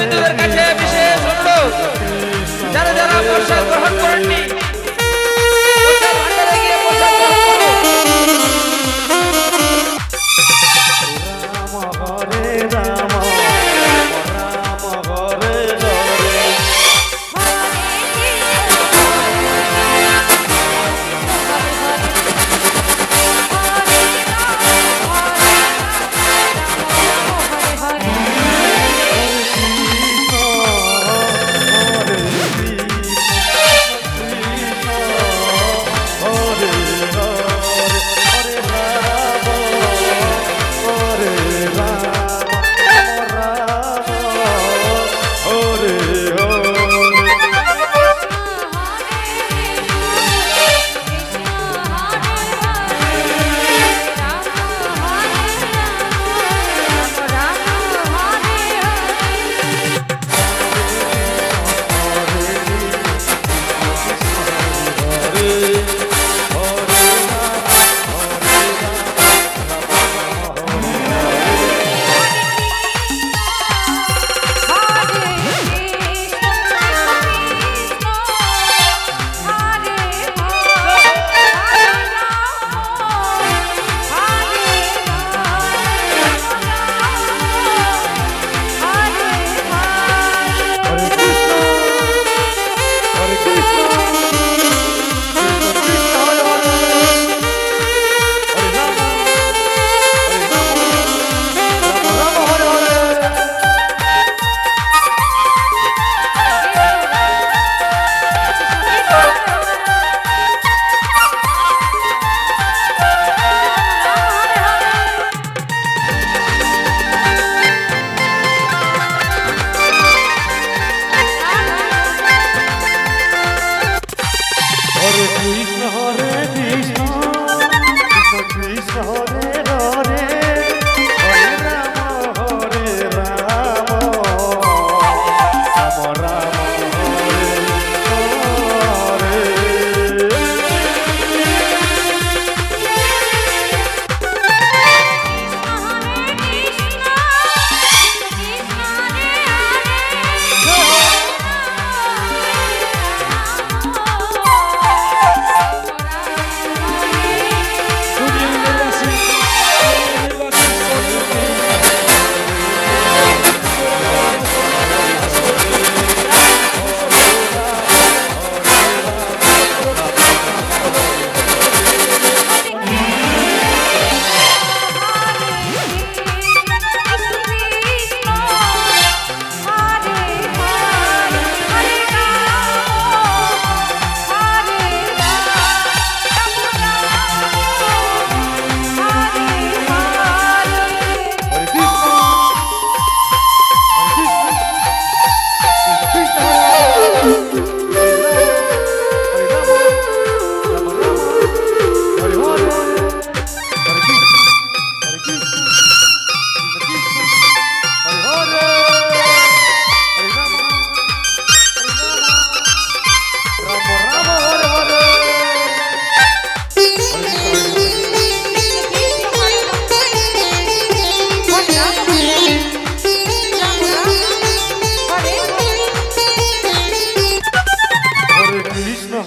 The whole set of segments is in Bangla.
আমি কাছে বিশেষ অনুরোধ। যারা যারা বর্ষা গ্রহণ করেননি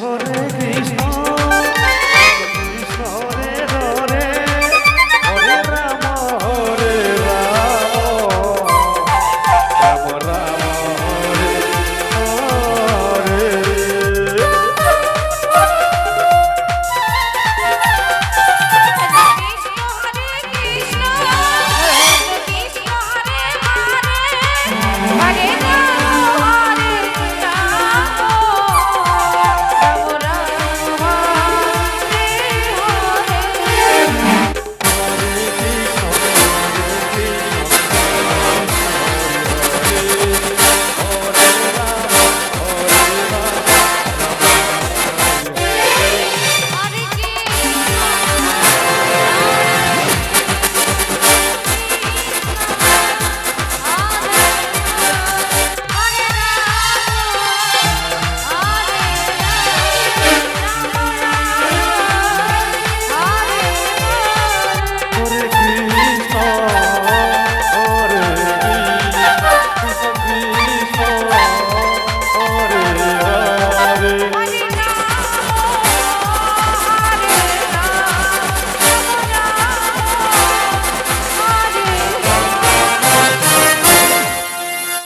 por